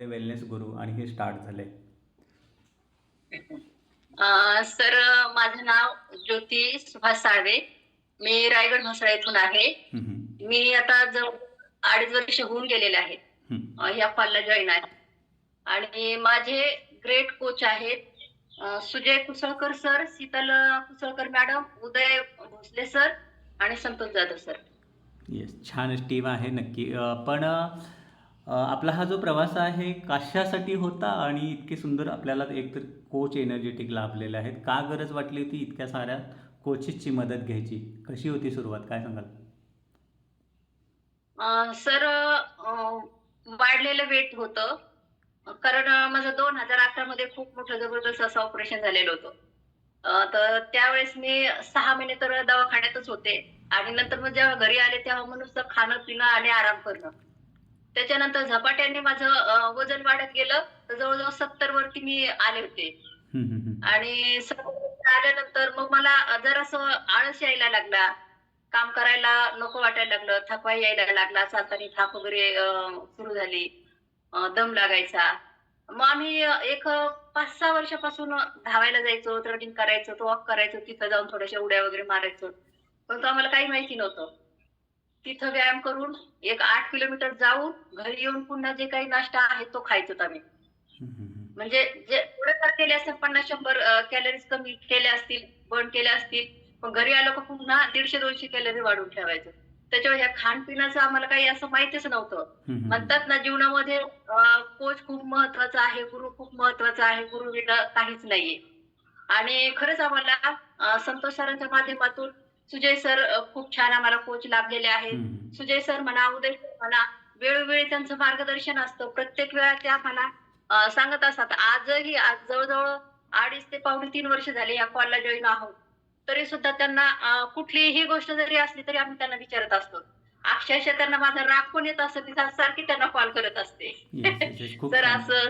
ते वेलनेस गुरु आणि हे स्टार्ट झाले. सर माझं नाव ज्योती सुभाष साळवे. मी रायगड म्हसळा येथून आहे. मी आता जवळ अडीच वर्ष होऊन गेलेले. अ, ह्या कॉलला जॉईन आहे. आणि माझे ग्रेट कोच आहेत Sujay Kusalkar sir Sheetal Kusalkar madam Uday Bhosale sir आणि संतोष जाधव सर. येस छान टीम आहे नक्की. पण आपला हा जो प्रवास आहे कशासाठी होता आणि इतके सुंदर आपल्याला एक तर कोच एनर्जेटिक लाभलेले आहेत. का गरज वाटली होती इतक्या साऱ्या कोचेसची मदत घ्यायची? कशी होती सुरुवात? काय सांगाल? सर वाढलेलं वेट होतं. कारण माझं दोन हजार अकरा मध्ये खूप मोठं जबरदस्त असं ऑपरेशन झालेलं होतं. तर त्यावेळेस मी सहा महिने तर दवाखान्यातच होते. आणि नंतर मग जेव्हा घरी आले तेव्हा मग खाणं पिणं आणि आराम करणं. त्याच्यानंतर झपाट्याने माझं वजन वाढत गेलं. तर जवळजवळ सत्तर वरती मी आले होते. आणि आल्यानंतर मग मला जरासं आळस यायला लागला. काम करायला नको वाटायला लागलं. थकवा यायला लागला. चालताना थाप वगैरे सुरू झाली. दम लागायचा. मग आम्ही एक पाच सहा वर्षापासून धावायला जायचो रनिंग करायचो वॉक करायचो तिथं जाऊन थोड्याशा उड्या वगैरे मारायचो. पण आम्हाला काही माहिती नव्हतं. तिथं व्यायाम करून एक आठ किलोमीटर जाऊन घरी येऊन पुन्हा जे काही नाश्ता आहे तो खायचो आम्ही. म्हणजे जे थोडेफार केले असतील पन्नास शंभर कॅलरीज कमी केले असतील बर्न केले असतील पण घरी आलो का पुन्हा दीडशे दोनशे कॅलरी वाढवून ठेवायचं त्याच्यावर ह्या खानपिनाचं आम्हाला काही असं माहितीच नव्हतं. म्हणतात ना जीवनामध्ये कोच खूप महत्त्वाचा आहे गुरु खूप महत्त्वाचा आहे गुरु विना काहीच नाहीये आणि खरंच आम्हाला संतोष सरांच्या माध्यमातून सुजय सर खूप छान आम्हाला कोच लाभलेले आहेत. सुजय सर म्हणा उदय सर म्हणा वेळोवेळी त्यांचं मार्गदर्शन असतं. प्रत्येक वेळा ते आम्हाला सांगत असतात. आजही आज जवळजवळ अडीच ते पावणे तीन वर्ष झाले या कॉलला जॉईन आहोत. तरी सुद्धा त्यांना कुठलीही गोष्ट जरी असली तरी आम्ही त्यांना विचारत असतो. अक्षरशः त्यांना माझा राग पण येत असतो. मी सारखी त्यांना कॉल करत असते. छान. असं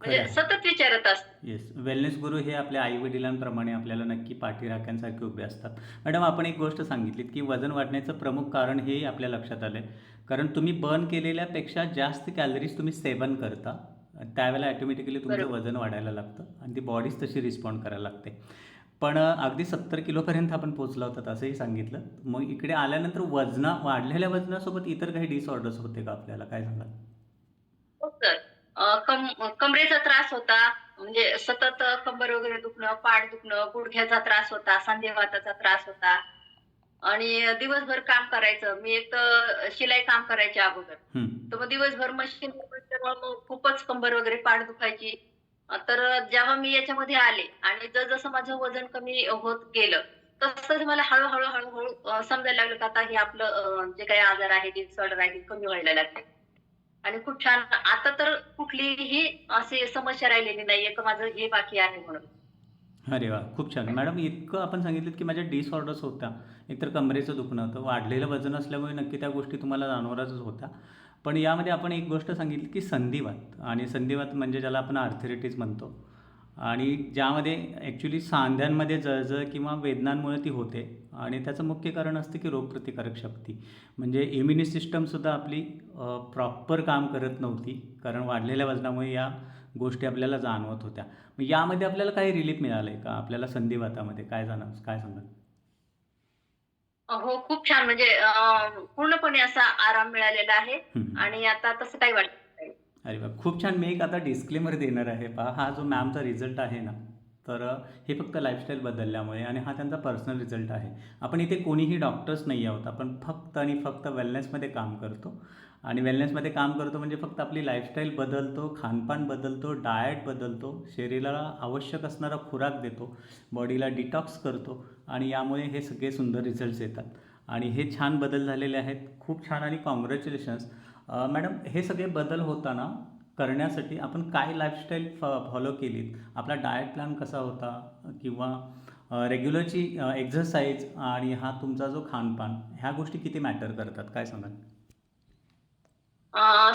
म्हणजे. सतत विचारत असते येस वेलनेस गुरु हे आपल्या आई वडिलांप्रमाणे आपल्याला नक्की पाठीराख्यांसारखे उभे असतात. मॅडम आपण एक गोष्ट सांगितलीत की वजन वाढण्याचं प्रमुख कारण हे आपल्या लक्षात आलं कारण तुम्ही बर्न केलेल्यापेक्षा जास्त कॅलरीज तुम्ही सेवन करता. त्यावेळेला ॲटोमॅटिकली तुमचं. वजन वाढायला लागतं आणि ती बॉडीच तशी रिस्पॉन्ड करायला लागते. पण अगदी सत्तर किलोपर्यंत आपण पोचला होतात असंही सांगितलं. मग इकडे आल्यानंतर वजना वाढलेल्या वजनासोबत इतर काही डिसऑर्डर्स होते का आपल्याला? काय सांगाल? अं, कम कमरेचा त्रास होता म्हणजे सतत कंबर वगैरे दुखणं पाठ दुखणं गुडघ्याचा त्रास होता सांधेवाताचा त्रास होता. आणि दिवसभर काम करायचं. मी एक तर शिलाई काम करायचे अगोदर. तर मग दिवसभर मशीन खूपच कंबर वगैरे पाठ दुखायची. तर जेव्हा मी याच्यामध्ये आले आणि जसं माझं वजन कमी होत गेलं तसंच मला हळूहळू हळूहळू समजायला लागलं का आता हे आपलं जे काही आजार आहे डिसऑर्डर आहे ते कमी व्हायला लागले. आणि खूप छान. आता तर कुठलीही अशी समस्या राहिलेली नाहीये का माझं हे बाकी आहे म्हणून. अरे वा खूप छान. मॅडम इतकं आपण सांगितलं की माझ्या डिसऑर्डर्स होत्या. एकतर कमरेचं दुखणं होतं. वाढलेलं वजन असल्यामुळे नक्की त्या गोष्टी तुम्हाला जाणवणारच होत्या. पण यामध्ये आपण एक गोष्ट सांगितली की संधिवात. आणि संधिवात म्हणजे ज्याला आपण आर्थरिटीज म्हणतो. आणि ज्यामध्ये ॲक्च्युली सांध्यांमध्ये जळजळ किंवा वेदनांमुळे ती होते. आणि त्याचं मुख्य कारण असतं की रोगप्रतिकारक शक्ती. म्हणजे इम्युनी सिस्टमसुद्धा आपली प्रॉपर काम करत नव्हती. कारण वाढलेल्या वजनामुळे या गोष्टी आपल्याला जाणवत होत्या. मग यामध्ये आपल्याला काही रिलीफ मिळालं आहे का? आपल्याला संधिवातामध्ये काय जाणव काय सांगाल? हो खूप छान. म्हणजे पूर्णपणे असा आराम मिळालेला आहे. आणि आता तसं काही वाटत अरे बा खूप छान. मी एक आता डिस्क्लेमर देणार आहे. पहा हा जो मॅमचा रिझल्ट आहे ना तर हे फक्त लाईफस्टाईल बदलल्यामुळे आणि हा त्यांचा पर्सनल रिझल्ट आहे. आपण इथे कोणीही डॉक्टर्स नाही आहोत. आपण फक्त आणि फक्त वेलनेसमध्ये काम करतो. आणि वेलनेसमध्ये काम करतो म्हणजे फक्त आपली लाईफस्टाईल बदलतो खानपान बदलतो डाएट बदलतो शरीराला आवश्यक असणारा खुराक देतो बॉडीला डिटॉक्स करतो आणि यामुळे हे सगळे सुंदर रिझल्ट्स येतात. आणि हे छान बदल झालेले आहेत. खूप छान आणि कॉंग्रॅच्युलेशन्स मॅडम हे सगळे बदल होताना करण्यासाठी आपण काय लाईफस्टाईल फ फॉलो केलीत? आपला डाएट प्लॅन कसा होता? किंवा रेग्युलरची एक्झरसाईज आणि हा तुमचा जो खानपान ह्या गोष्टी किती मॅटर करतात? काय सांगाल?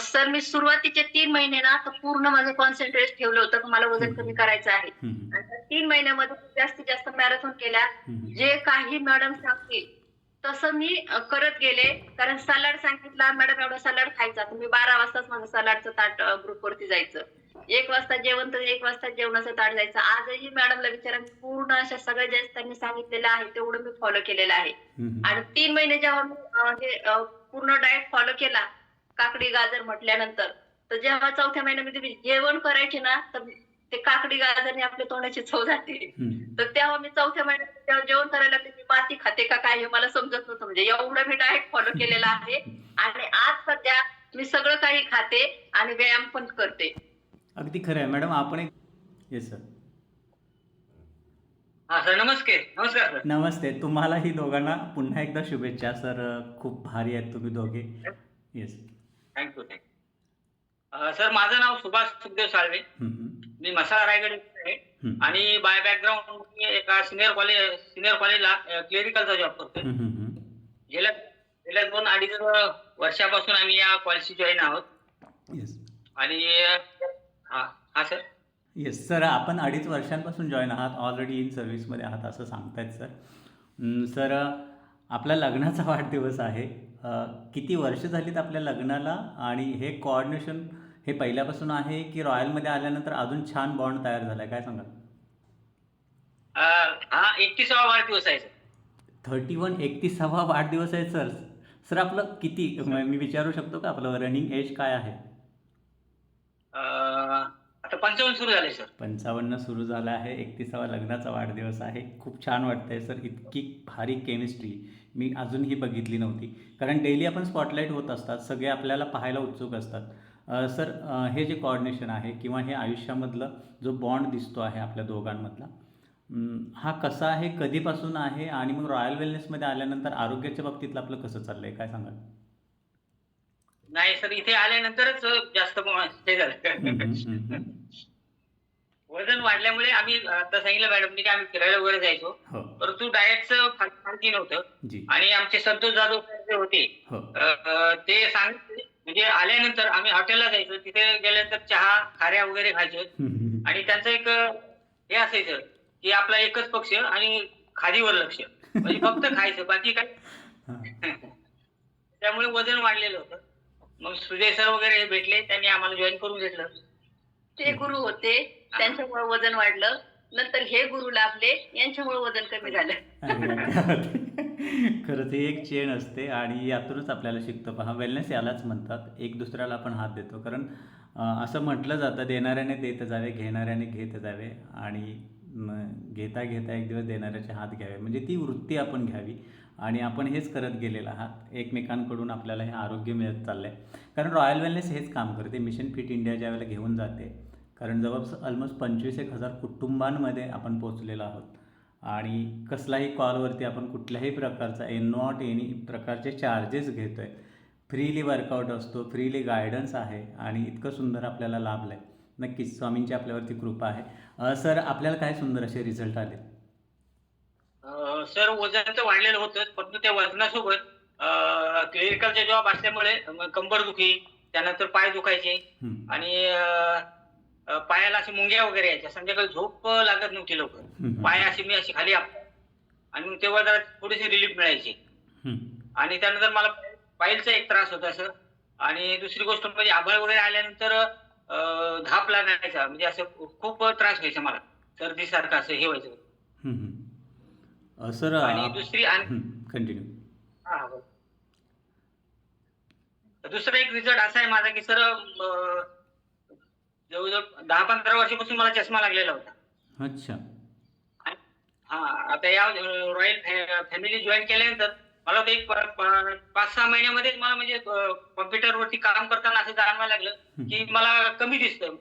सर मी सुरुवातीचे तीन महिने ना तर पूर्ण माझं कॉन्सन्ट्रेट ठेवलं होतं की मला वजन कमी करायचं आहे. तीन महिन्यामध्ये जास्तीत जास्त मॅरेथॉन केल्या. जे काही मॅडम सांगतील तसं मी करत गेले. कारण सलाड सांगितला मॅडम एवढा सलाड खायचा. तुम्ही बारा वाजताच माझं सलाडचं ताट ग्रुप वरती जायचं. एक वाजता जेवण तर एक वाजता जेवणाचं ताट जायचं. आजही मॅडमला विचारा पूर्ण अशा सगळ्या ज्या त्यांनी सांगितलेलं आहे तेवढं मी फॉलो केलेलं आहे. आणि तीन महिने जेव्हा हे पूर्ण डाएट फॉलो केला काकडी गाजर म्हटल्यानंतर तर जेव्हा चौथ्या महिन्यामध्ये मी जेवण करायचे ना तर ते काकडी गाजरने आपल्या तोंडाची चव जाते. तर तेव्हा मी चौथ्या महिन्यात जेव्हा जेवण करायला लागले. मी माती खाते का काय हे मला समजत नव्हतं. म्हणजे एवढं मी डाएट फॉलो केलेलं आहे. आणि आज सध्या मी सगळं काही खाते आणि व्यायाम पण करते. अगदी खरं आहे. मॅडम आपण एक येस सर हा सर नमस्कार नमस्कार सर नमस्ते. तुम्हालाही दोघांना पुन्हा एकदा शुभेच्छा सर खूप भारी आहेत तुम्ही दोघे. येस थँक्यू थँक्यू सर माझं नाव सुभाष सुखदेव साळवे. मी मसाला रायगड आहे. आणि बाय बॅकग्राऊंड मी एका सिनियर कॉलेज सिनियर कॉलेजला क्लेरिकलचा जॉब करतोय. गेल्या गेल्या दोन अडीच वर्षापासून आम्ही या कॉलेजशी जॉईन आहोत. येस आणि हा हा सर येस सर आपण अडीच वर्षांपासून जॉईन आहात ऑलरेडी इन सर्व्हिसमध्ये आहात असं सांगतायत सर सर आपला लग्नाचा वाढदिवस आहे. किती वर्ष झालीत आपल्या लग्नाला आणि हे कोऑर्डिनेशन हे पहिल्यापासून आहे की रॉयलमध्ये आल्यानंतर अजून छान बॉन्ड तयार झाला आहे काय सांगा हा एकतीसावा वाढदिवस आहे सर. थर्टी वन एकतीसावा वाढदिवस आहे सर. सर आपलं किती? म- विचारू शकतो का? आपलं रनिंग एज काय आहे? आता पंचावन्न सुरू झाले सर. पंचावन्न सुरू झाला आहे. एकतीसावा लग्नाचा वाढदिवस आहे. खूप छान वाटतंय सर. इतकी भारी केमिस्ट्री मी अजूनही बघितली नव्हती. कारण डेली आपण स्पॉटलाईट होत असतात. सगळे आपल्याला पाहायला उत्सुक असतात. सर हे जे कॉर्डिनेशन आहे किंवा हे आयुष्यामधलं जो बॉन्ड दिसतो आहे आपल्या दोघांमधला हा कसा आहे कधीपासून आहे आणि मग रॉयल वेलनेसमध्ये आल्यानंतर आरोग्याच्या बाबतीतलं आपलं कसं चाललंय काय सांगाल? नाही सर इथे आल्यानंतरच जास्त हे झालं. वजन वाढल्यामुळे आम्ही आता सांगितलं मॅडमनी की आम्ही फिरायला वगैरे जायचो. हो. परंतु डाएटचं माहिती नव्हतं. आणि आमचे संतोष जाधव होते हो. ते सांगितले म्हणजे आल्यानंतर आम्ही हॉटेलला जायचो. तिथे गेल्यानंतर चहा खाऱ्या वगैरे खायचो. आणि त्यांचं एक हे असायचं की आपला एकच पक्ष आणि खादीवर लक्ष. म्हणजे फक्त खायचं बाकी काय. त्यामुळे वजन वाढलेलं होतं. मग सुजय सर वगैरे भेटले त्यांनी आम्हाला जॉईन करून घेतलं. ते गुरु होते त्यांच्यामुळे वजन वाढलं. नंतर हे गुरु लाभले यांच्यामुळे वजन कमी झालं. खरंच ही एक चेन असते आणि यातूनच आपल्याला शिकतो. पहा वेलनेस यालाच म्हणतात. एक दुसऱ्याला आपण हात देतो. कारण असं म्हटलं जातं देणाऱ्याने देत जावे घेणाऱ्याने घेत जावे आणि घेता घेता एक दिवस देणाऱ्याचे हात घ्यावे. म्हणजे ती वृत्ती आपण घ्यावी आणि आपण हेच करत गेलेला आहात. एकमेकांकडून आपल्याला हे आरोग्य मिळत चाललं आहे कारण रॉयल वेलनेस हेच काम करते. मिशन फिट इंडिया ज्या वेळेला घेऊन जाते. कारण जवळपास ऑलमोस्ट पंचवीस एक हजार कुटुंबांमध्ये आपण पोचलेलो आहोत. आणि कसलाही कॉलवरती आपण कुठल्याही प्रकारचा ए नॉट एनी प्रकारचे चार्जेस घेतो आहे फ्रीली वर्कआउट असतो फ्रीली गायडन्स आहे आणि इतकं सुंदर आपल्याला लाभलं आहे. नक्कीच स्वामींची आपल्यावरती कृपा आहे. सर आपल्याला काय सुंदर असे रिझल्ट आले? सर वजन तर वाढलेलं होतंच परंतु त्या वजनासोबत क्लिनिकलचा जॉब असल्यामुळे कंबर दुखी त्यानंतर पाय दुखायचे. आणि पायाला अशी मुंग्या वगैरे यायच्या. संध्याकाळी झोप लागत नव्हती लवकर. पाय अशी मी अशी खाली आप- आणि मग तेव्हा जरा थोडीशी रिलीफ मिळायची. आणि त्यानंतर मला पायलचा एक त्रास होता सर आणि दुसरी गोष्ट म्हणजे आभाळ वगैरे आल्यानंतर धाप लागायचा. म्हणजे असं खूप त्रास व्हायचा मला. सर्दी सारखं असं हे व्हायचं. सर आणि दुसरी आणि कंटिन्यू. दुसरा एक रिझल्ट असा आहे माझा की सर दहा पंधरा वर्षापासून मला चष्मा लागलेला होता. अच्छा. हा आता या रॉयल फॅमिली जॉईन केल्यानंतर मला एक पाच सहा महिन्यामध्येच मला म्हणजे कॉम्प्युटर वरती काम करताना असं जाणवायला लागलं की मला कमी दिसतं.